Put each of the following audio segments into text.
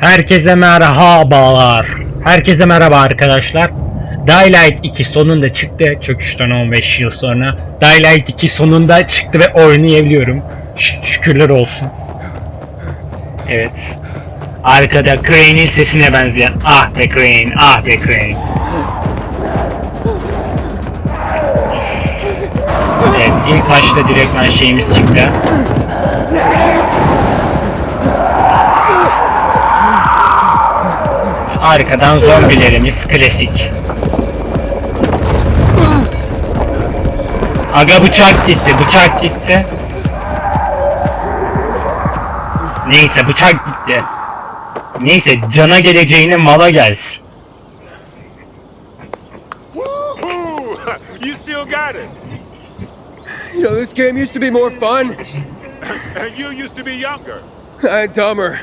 Herkese merhabalar. Herkese merhaba arkadaşlar. Daylight 2 sonunda çıktı. Çöküşten 15 yıl sonra. Daylight 2 sonunda çıktı ve oynayabiliyorum. Ş- şükürler olsun. Evet. Arkada Crane'in sesine benzeyen. Ah be Crane, ah be Crane. Evet, ilk başta direktman şeyimiz çıktı. Arkadan zombilerimiz klasik. Aga bıçak gitti, bıçak gitti. Neyse bıçak gitti. Neyse cana geleceğine mala gelsin. You still got it. You know, this game used to be more fun And you used to be younger. and dumber.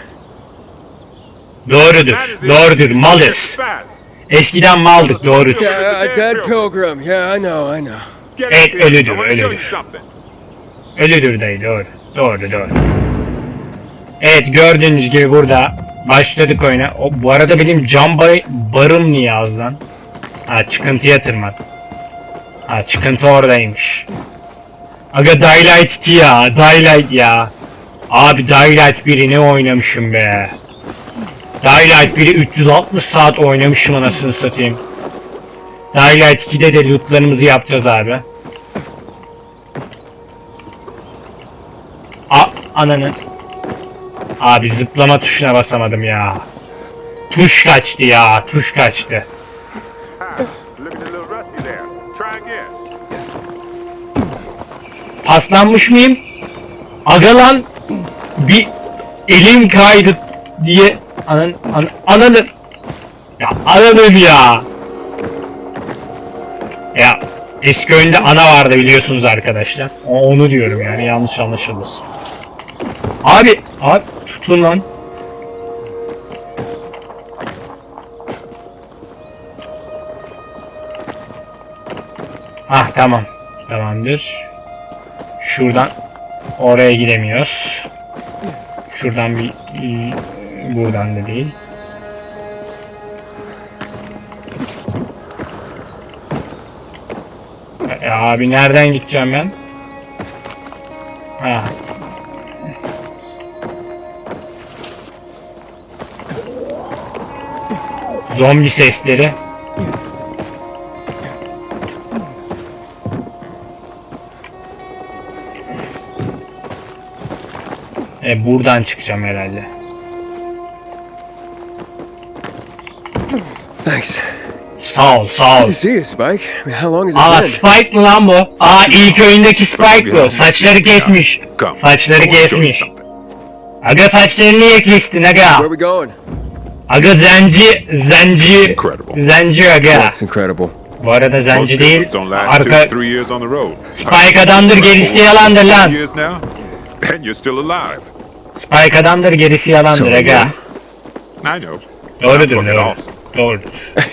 Doğrudur, doğrudur, malız. Eskiden maldık, doğrudur. Yeah, a dead pilgrim. Yeah, I know, I know. Get Evet, ölüdür, ölüdür. Ölüdür dayı, doğru. Doğru, doğru. Evet, gördüğünüz gibi burada başladık oyuna. O, bu arada benim cam bay, barım niye az lan? Ha, çıkıntıya tırman. Ha, çıkıntı oradaymış. Aga Daylight 2 ya, Daylight ya. Abi Daylight 1'i ne oynamışım be. Daylight 1'i 360 saat oynamışım anasını satayım. Daylight 2'de de lootlarımızı yapacağız abi. A ananı. Abi zıplama tuşuna basamadım ya. Tuş kaçtı ya, tuş kaçtı. Paslanmış mıyım? Aga lan bir elim kaydı diye anan an, ananı. Ya ananım ya? Ya eski oyunda ana vardı biliyorsunuz arkadaşlar. O- onu diyorum yani yanlış anlaşılmasın. Abi abi tutun lan. Ah tamam. Tamamdır. Şuradan oraya gidemiyoruz. Şuradan bir buradan da değil. E, abi nereden gideceğim ben? Ha. Zombi sesleri. E buradan çıkacağım herhalde. Thanks. Sağ ol, sağ ol. Good to see you, Spike. I mean, how long has Aa it been? Spike mı lan bu? Aa ilk oyundaki Spike bu. Saçları kesmiş. Come. Saçları kesmiş. Aga saçlarını niye kestin aga? Where are we going? Aga zenci, zenci, Incredible. zenci aga. That's incredible. Bu arada Most zenci değil, pilgrims don't last two, arka three years on the road. Spike adamdır, gerisi yalandır lan. Years now, and you're still alive. Spike adamdır gerisi yalandır So, aga. I know. Doğrudur, Fucking doğru. awesome. Doğrudur.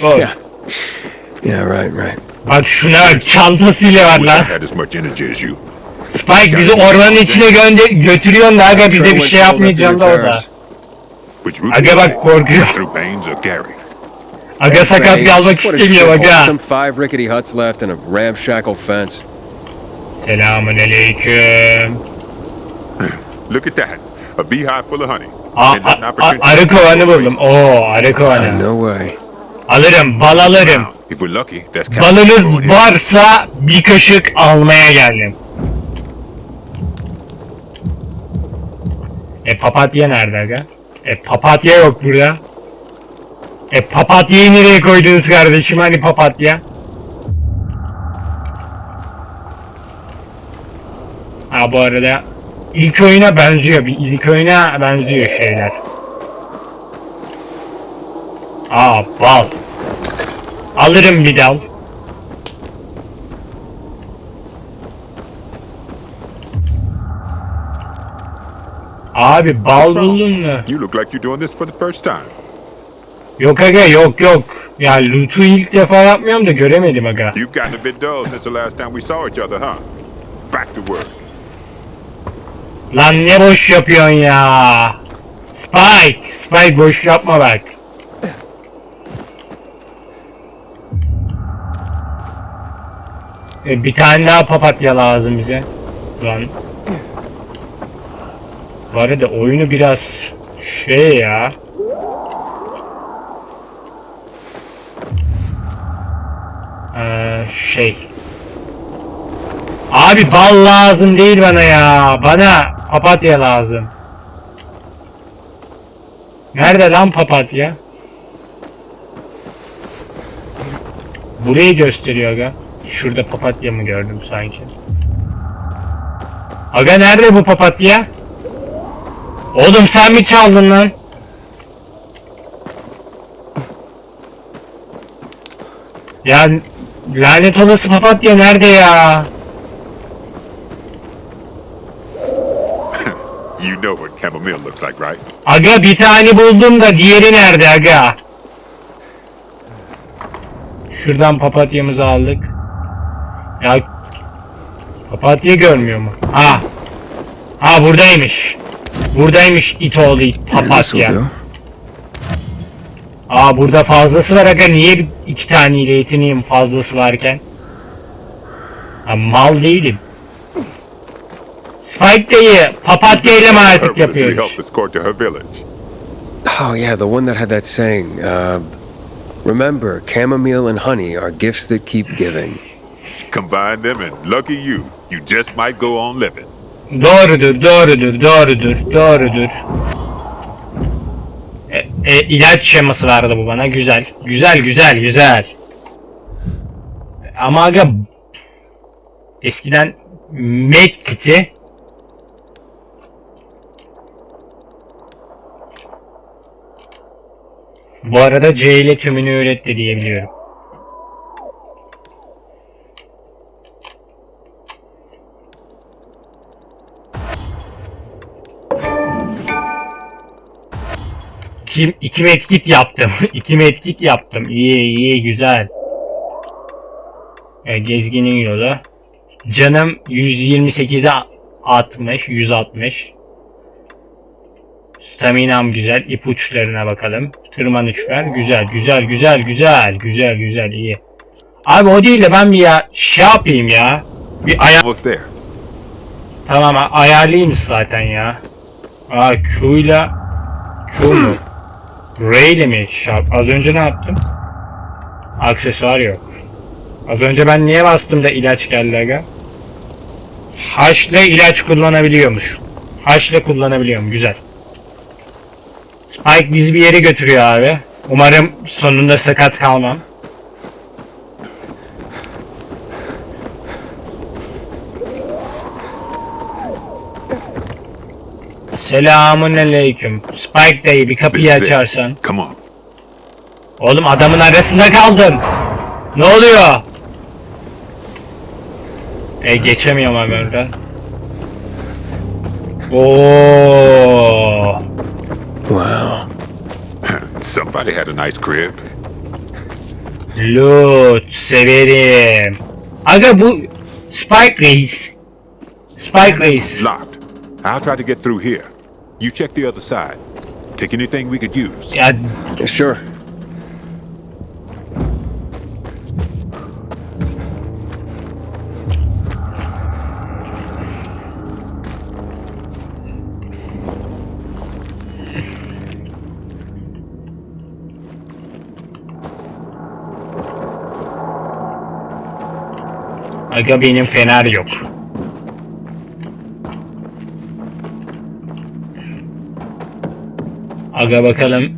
Doğru. Yeah. Yeah, right, right. Bak şuna bak, çantasıyla var lan. had as much energy as you. Spike bizi ormanın içine gönder götürüyorsun da aga bize bir şey yapmayacağım da. Which route Aga bak korkuyor. Through Baines or Gary? Aga sakat Thanks. kalmak What a istemiyor shithole. aga. Some five rickety huts left and a ramshackle fence. Selamun aleyküm. Look at that. A beehive full of honey. Aa, a- a- arı kovanı buldum. Oo arı kovanı. no way. Alırım, bal alırım. Now, if we're lucky, that's Captain Balınız varsa bir kaşık almaya geldim. E papatya nerede aga? E papatya yok burada. E papatyayı nereye koydunuz kardeşim hani papatya? Ha bu arada ilk oyuna benziyor. Bir ilk oyuna benziyor şeyler. Aa bal. Alırım bir dal. Abi bal buldun mu? You look like you're doing this for the first time. Yok aga yok yok. Ya loot'u ilk defa yapmıyorum da göremedim aga. You've gotten a bit dull since the last time we saw each other, huh? Back to work. Lan ne boş yapıyorsun ya. Spike! Spike boş yapma bak. E, bir tane daha papatya lazım bize. Lan. Bu arada oyunu biraz şey ya. Ee, şey. Abi bal lazım değil bana ya. Bana papatya lazım. Nerede lan papatya? Burayı gösteriyor aga. Şurada papatya mı gördüm sanki? Aga nerede bu papatya? Oğlum sen mi çaldın lan? Ya lanet olası papatya nerede ya? You know what chamomile looks like, right? Aga bir tane buldum da diğeri nerede aga? Şuradan papatyamızı aldık. Ya papatya görmüyor mu? Ha. Ha buradaymış. Buradaymış it oğlu it This'll papatya. Aa burada fazlası var aga niye bir- iki taneyle yetineyim fazlası varken? Ha, mal değilim. Dayı papatya ile her village. Oh, yeah, the one that had that saying. Uh, remember, chamomile and honey are gifts that keep giving. Combine them and lucky you, you just might go on living. Doğrudur, doğrudur, doğrudur, doğrudur. E, e, ilaç şeması verdi bu bana. Güzel. Güzel, güzel, güzel. Ama aga eskiden medkit'i Bu arada C ile tümünü öğretti diyebiliyorum. Kim, iki medkit yaptım. iki medkit yaptım. İyi iyi güzel. E, gezginin yolu. Canım 128'e 60, 160. Staminam güzel. İpuçlarına bakalım. Tırmanış ver. Güzel, güzel, güzel, güzel, güzel, güzel, iyi. Abi o değil de ben bir ya şey yapayım ya. Bir aya Almost there. tamam ayarlayayım zaten ya. Aa Q'yla Q mu? R ile mi? Şap. Az önce ne yaptım? Aksesuar yok. Az önce ben niye bastım da ilaç geldi aga? H ile ilaç kullanabiliyormuş. H ile kullanabiliyorum. Güzel. Spike bizi bir yere götürüyor abi. Umarım sonunda sakat kalmam. Selamun aleyküm. Spike dayı bir kapıyı açarsan. Come on. Oğlum adamın arasında kaldım. Ne oluyor? E geçemiyorum abi oradan. Oo. Wow. Somebody had a nice crib. Loot severim. Aga bu Spike Reis. Spike Reis. Locked. I'll try to get through here. You check the other side. Take anything we could use. Yeah, sure. Aga benim fener yok. Aga bakalım.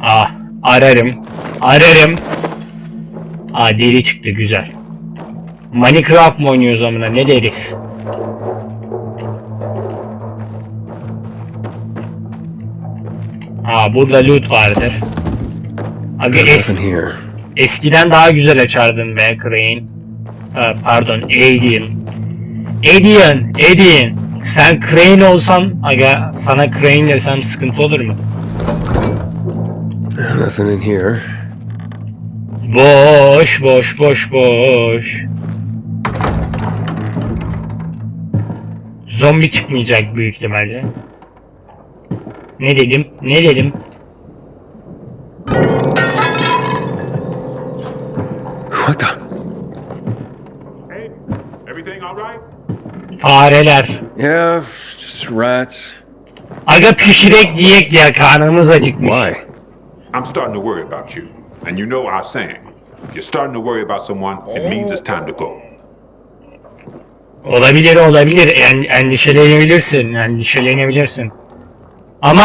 Ah ararım. Ararım. Aa deri çıktı güzel. Minecraft mı oynuyoruz amına ne deriz? Aa burada loot vardır. Aga es- eskiden daha güzel açardın be Crane. Ha, pardon Alien. Alien, Alien. Sen Crane olsan aga sana Crane desem sıkıntı olur mu? Nothing in here. Boş boş boş boş. Zombi çıkmayacak büyük ihtimalle. Ne dedim? Ne dedim? Fareler. Yeah, just rats. Aga pişirek yiyek ya karnımız acıkmış. Why? I'm starting to worry about you. And you know our saying. If you're starting to worry about someone, it means it's time to go. Olabilir olabilir. En, endişelenebilirsin. Endişelenebilirsin. Ama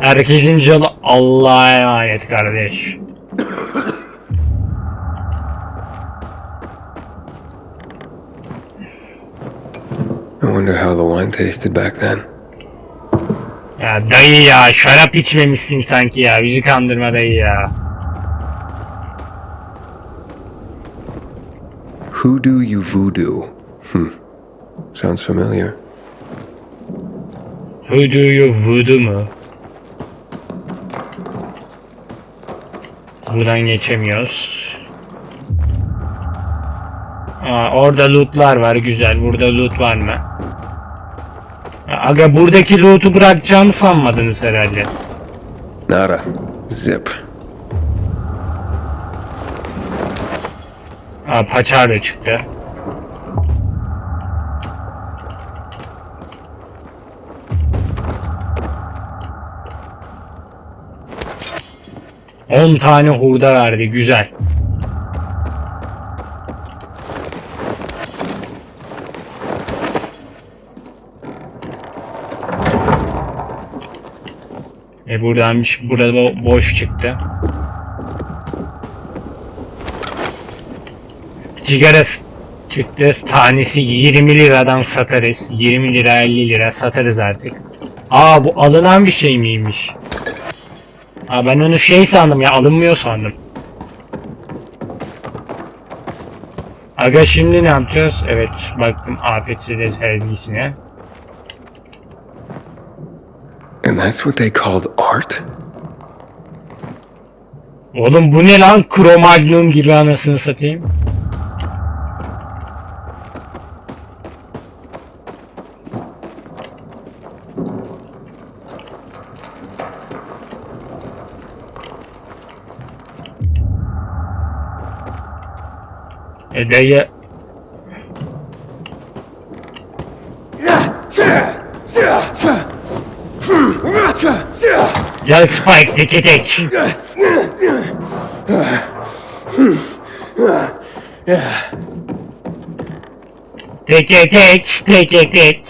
herkesin canı Allah'a emanet kardeş. I wonder how the wine tasted back then. Ya dayı ya şarap içmemişsin sanki ya. Bizi kandırma dayı ya. Who do you voodoo? Hmm. Sounds familiar. Who do you voodoo mu? Buradan geçemiyoruz. Aa, orada lootlar var güzel. Burada loot var mı? Aga buradaki loot'u bırakacağımı sanmadınız herhalde. Nada. Zip. Aa, paçar da çıktı. On tane hurda verdi güzel. E buradanmış burada bo- boş çıktı. Sigara çıktı. Tanesi 20 liradan satarız. 20 lira 50 lira satarız artık. Aa bu alınan bir şey miymiş? Aa ben onu şey sandım ya alınmıyor sandım. Aga şimdi ne yapacağız? Evet baktım afet sezgisine. And that's what they called art? Oğlum bu ne lan? Kromagnum gibi anasını satayım. E dayı... Gel Spike teke tek. Teke tek, teke tek.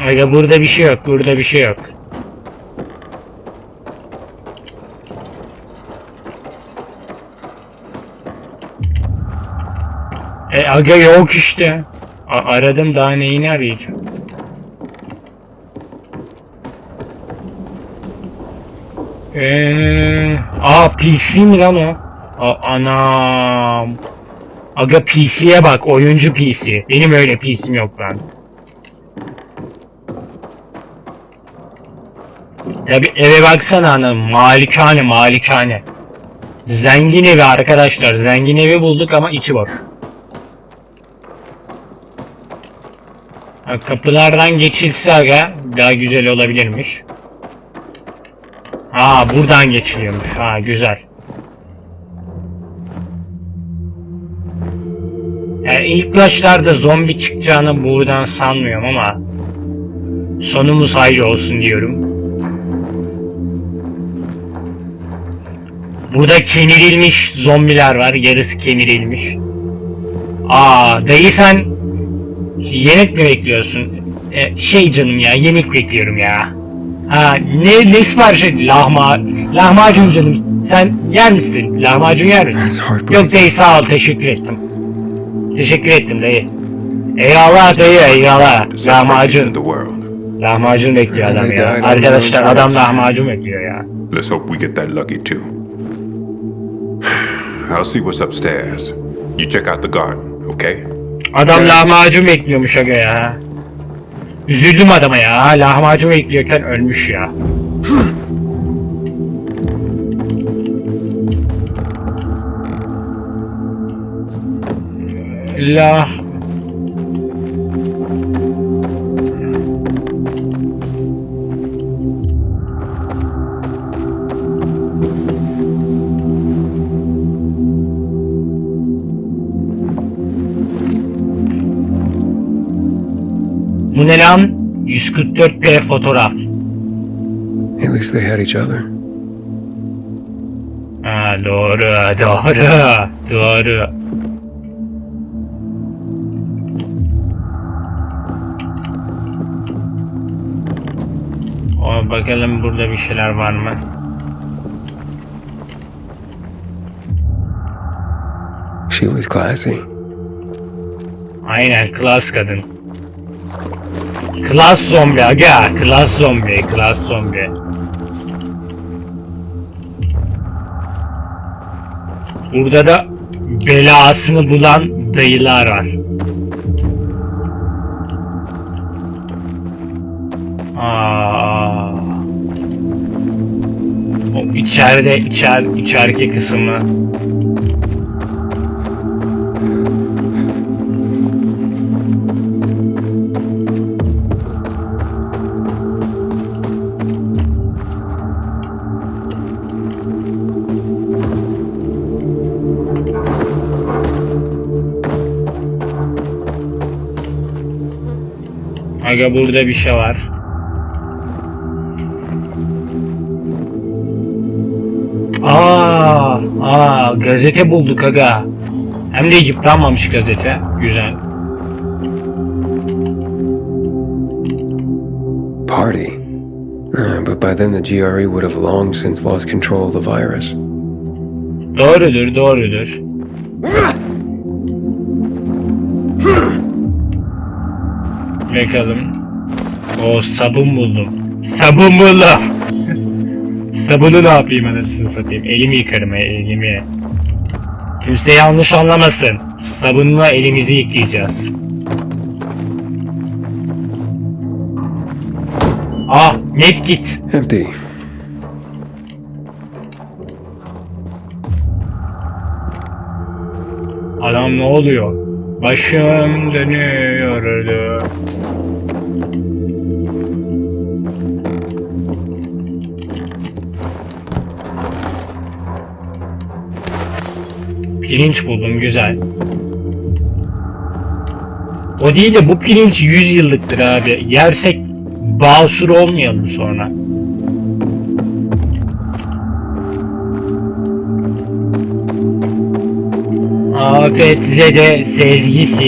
Aga burada bir şey yok, burada bir şey yok. E aga yok işte. A- aradım daha neyini arayacağım. Eee, aa PC mi lan o? A anam. Aga PC'ye bak, oyuncu PC. Benim öyle PC'm yok lan. Tabi eve baksana anam, malikane malikane. Zengin evi arkadaşlar, zengin evi bulduk ama içi boş. Kapılardan geçilse aga daha güzel olabilirmiş. Aa buradan geçiliyormuş. Ha güzel. Yani ilk başlarda zombi çıkacağını buradan sanmıyorum ama sonumuz hayır olsun diyorum. Burada kemirilmiş zombiler var. Yarısı kemirilmiş. Aa dayı sen yemek mi bekliyorsun? E, şey canım ya yemek bekliyorum ya. Ha ne ne sipariş et? Lahma, lahmacun canım. Sen yer misin? Lahmacun yer misin? Yok dayı sağ ol teşekkür ettim. Teşekkür ettim dayı. Eyvallah dayı eyvallah. Lahmacun. Lahmacun bekliyor adam ya. Arkadaşlar adam lahmacun bekliyor ya. Let's hope we get that lucky too. I'll see what's upstairs. You check out the garden, okay? Adam lahmacun bekliyormuş aga ya. Üzüldüm adama ya. Lahmacun bekliyorken ölmüş ya. Lah Bu ne lan? 144p fotoğraf. At least they had each other. Ha doğru, doğru, doğru. O bakalım burada bir şeyler var mı? She was classy. Aynen klas kadın. Klas zombi aga, klas zombi, klas zombi. Burada da belasını bulan dayılar var. Aa. O içeride içer içeriki kısmı. Aga burada bir şey var. Aa, aa gazete bulduk aga. Hem de yıpranmamış gazete. Güzel. Party. Uh, but by then the GRE would have long since lost control of the virus. Doğrudur, doğrudur. Bakalım. O sabun buldum. Sabun buldum. Sabunu ne yapayım anasını satayım. Elimi yıkarım elimi. Kimse yanlış anlamasın. Sabunla elimizi yıkayacağız. Ah, medkit. Empty. Adam ne oluyor? Başım dönüyordu. Pirinç buldum güzel. O değil de bu pirinç 100 yıllıktır abi. Yersek basur olmayalım sonra. Afet zede sezgisi.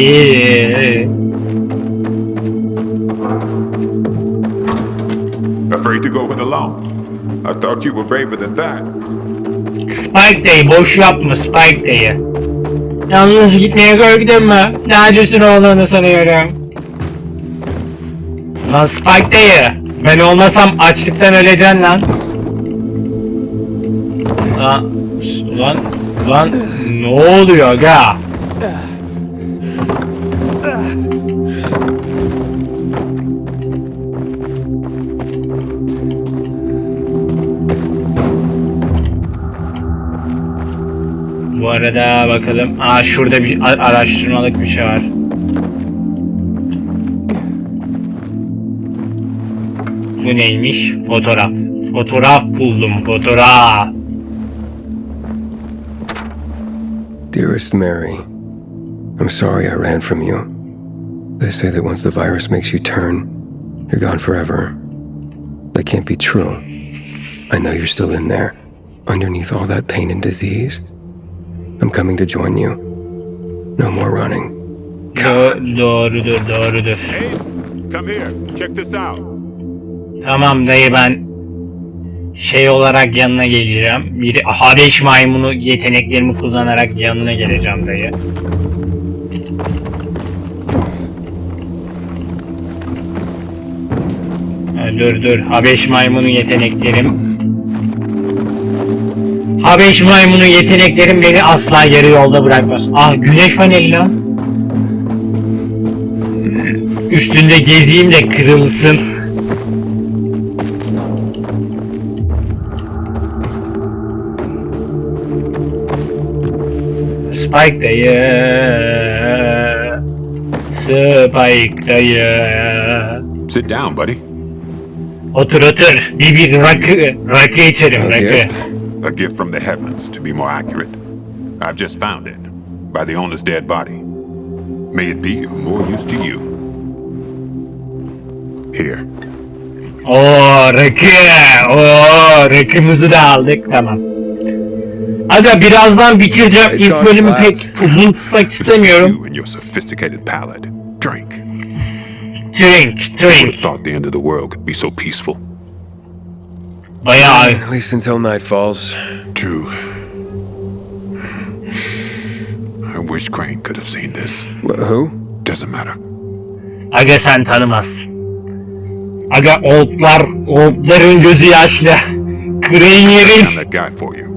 Afraid to go it alone? I thought you were braver than that. Spike Day boş yapma Spike Day'i. Yalnız gitmeye korktun mu? Neredesin olduğunu sanıyorum. Lan Spike Day'i. Ben olmasam açlıktan öleceksin lan. Lan, lan, lan ne oluyor ga? Arada bakalım. Aa şurada bir araştırmalık bir şey var. Bu neymiş? Fotoğraf. Fotoğraf buldum. Fotoğraf. Dearest Mary, I'm sorry I ran from you. They say that once the virus makes you turn, you're gone forever. That can't be true. I know you're still in there, underneath all that pain and disease. I'm coming to join you. No more running. Do- doğrudur, doğrudur. Hey, come here. Check this out. Tamam dayı ben şey olarak yanına geleceğim. Bir Habeş maymunu yeteneklerimi kullanarak yanına geleceğim dayı. Ha, dur dur. Habeş maymunu yeteneklerim. Habeş maymunu yeteneklerim beni asla yarı yolda bırakmaz. Ah güneş paneli lan. Üstünde gezeyim de kırılsın. Spike dayı. Spike dayı. Sit down, buddy. Otur otur. Bir bir rakı, rakı içerim rakı. Gift? A gift from the heavens, to be more accurate. I've just found it by the owner's dead body. May it be of more use to you. Here. Oo rakı. Oo rakımızı da aldık. Tamam. Aga birazdan bitireceğim. It's İlk on bölümü flat. pek uzun tutmak istemiyorum. You and your sophisticated palate. Drink. Drink, Would drink. have thought the end of the world could be so peaceful. Bayağı At least until night falls. True. I wish Crane could have seen this. Wh- who? Doesn't matter. Aga sen tanımazsın. Aga oldlar, oldların gözü yaşlı. Crane I'm yerin. that guy for you.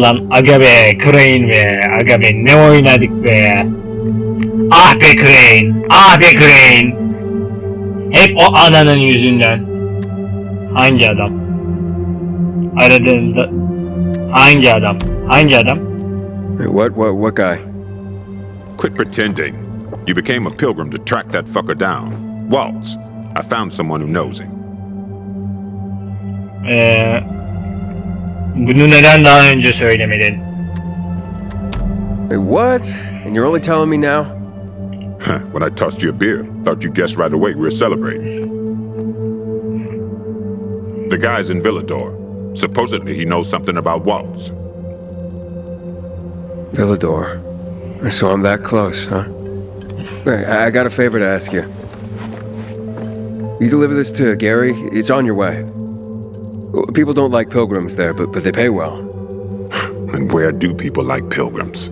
Lan aga be, Crane be. Aga be ne oynadık be. Ah be Crane, ah be Crane. Hep o ananın yüzünden. Hangi adam? Aradığında... Hangi adam? Hangi adam? Hey, What? What? What guy? Quit pretending. You became a pilgrim to track that fucker down. Waltz. I found someone who knows him. Ee, bunu neden daha önce söylemedin? Hey, what? And you're only telling me now? when I tossed you a beer, thought you guessed right away we were celebrating. The guy's in Villador. Supposedly he knows something about Waltz. Villador. So I'm that close, huh? Hey, I got a favor to ask you. You deliver this to Gary. It's on your way. People don't like pilgrims there, but but they pay well. And where do people like pilgrims?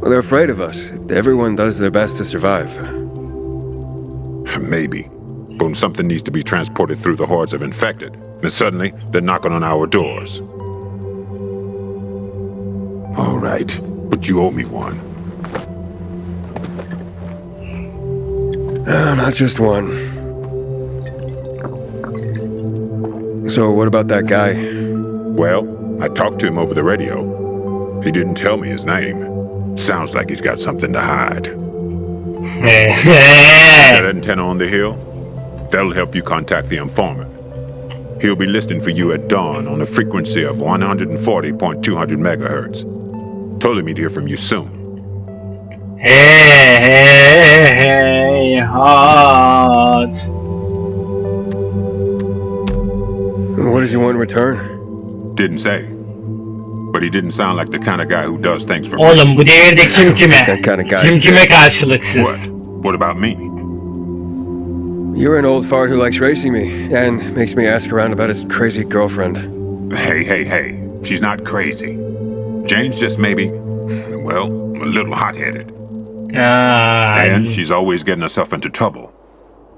Well, they're afraid of us. Everyone does their best to survive. Maybe. But when something needs to be transported through the hordes of infected, then suddenly they're knocking on our doors. All right, but you owe me one. Uh, not just one. So what about that guy? Well, I talked to him over the radio. He didn't tell me his name. Sounds like he's got something to hide. That antenna on the hill? That'll help you contact the informant. He'll be listening for you at dawn on a frequency of 140.200 megahertz. Told him he'd hear from you soon. hey hey hey hot. What does he want in return? Didn't say. But he didn't sound like the kind of guy who does things for free. Oğlum bu devirde kim kime? That kind of guy Kim kime karşılıksız? What? What about me? You're an old fart who likes racing me and makes me ask around about his crazy girlfriend. Hey, hey, hey. She's not crazy. Jane's just maybe, well, a little hot headed. Aa, ah, And she's always getting herself into trouble.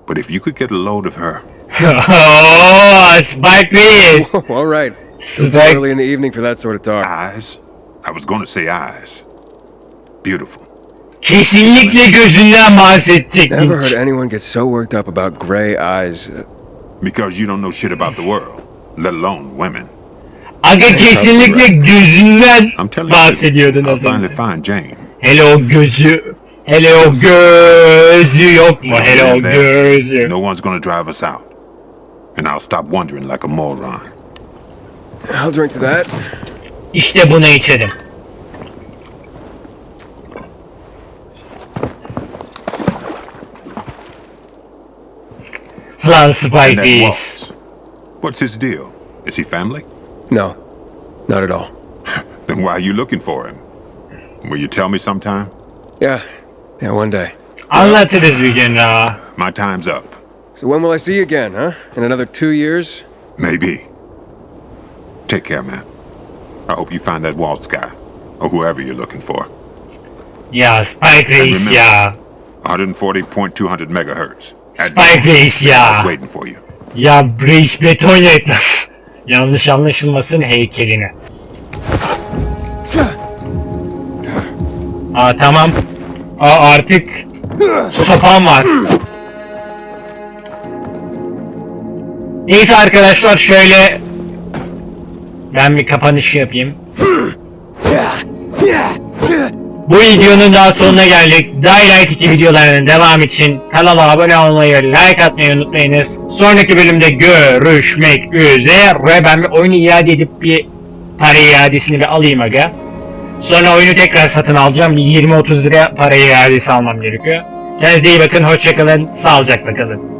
But if you could get a load of her, Oo, oh, Spike Lee. All right. It's too Spike. early in the evening for that sort of talk. eyes, I was going to say eyes. Beautiful. Kesinlikle gözünden bahsedecektik. Never heard anyone get so worked up about gray eyes. Because you don't know shit about the world, let alone women. Aga kesinlikle gözünden I'm telling bahsediyordun you, I'll az önce. finally find Jane. Hele o gözü. Hele o gözü yok mu? Hele o gözü. No one's to drive us out. And I'll stop wondering like a moron. I'll drink to that. İşte bunu içelim. Lan And Spike that Waltz. What's his deal? Is he family? No, not at all. Then why are you looking for him? Will you tell me sometime? Yeah, yeah, one day. Anlatırız bir gün daha. My time's up. So when will I see you again, huh? In another two years? Maybe. Take care, man. I hope you find that Waltz guy, or whoever you're looking for. Yeah, Spike Lee remember- ya. 140.200 megahertz. I was ya. waiting for you. Ya Breach beton yetmez. Yanlış anlaşılmasın heykeline. Aa tamam. Aa artık sopam var. Neyse arkadaşlar şöyle ben bir kapanış yapayım. Bu videonun daha sonuna geldik. Daylight 2 videolarının devam için kanala abone olmayı, like atmayı unutmayınız. Sonraki bölümde görüşmek üzere. Ben bir oyunu iade edip bir para iadesini bir alayım aga. Sonra oyunu tekrar satın alacağım. Bir 20-30 lira para iadesi almam gerekiyor. Kendinize iyi bakın, hoşçakalın, sağlıcakla kalın.